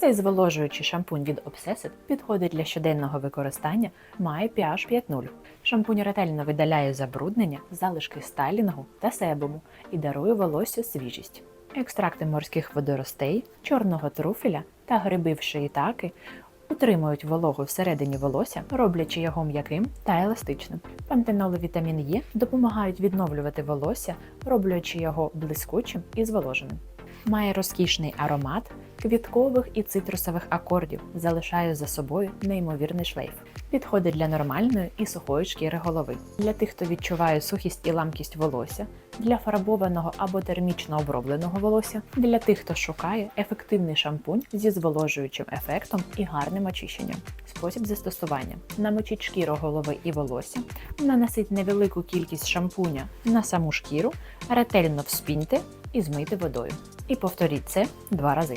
Цей зволожуючий шампунь від Obsessed підходить для щоденного використання, має pH 5.0. Шампунь ретельно видаляє забруднення, залишки стайлінгу та себуму і дарує волосю свіжість. Екстракти морських водоростей, чорного труфеля та грибів шиїтаки утримують вологу всередині волосся, роблячи його м'яким та еластичним. Пантенол вітамін Е допомагають відновлювати волосся, роблячи його блискучим і зволоженим. Має розкішний аромат квіткових і цитрусових акордів, залишає за собою неймовірний шлейф. Підходить для нормальної і сухої шкіри голови, для тих, хто відчуває сухість і ламкість волосся, для фарбованого або термічно обробленого волосся, для тих, хто шукає ефективний шампунь зі зволожуючим ефектом і гарним очищенням. Спосіб застосування: намочіть шкіру голови і волосся, нанесіть невелику кількість шампуня на саму шкіру, ретельно вспіньте і змийте водою. І повторіть це два рази.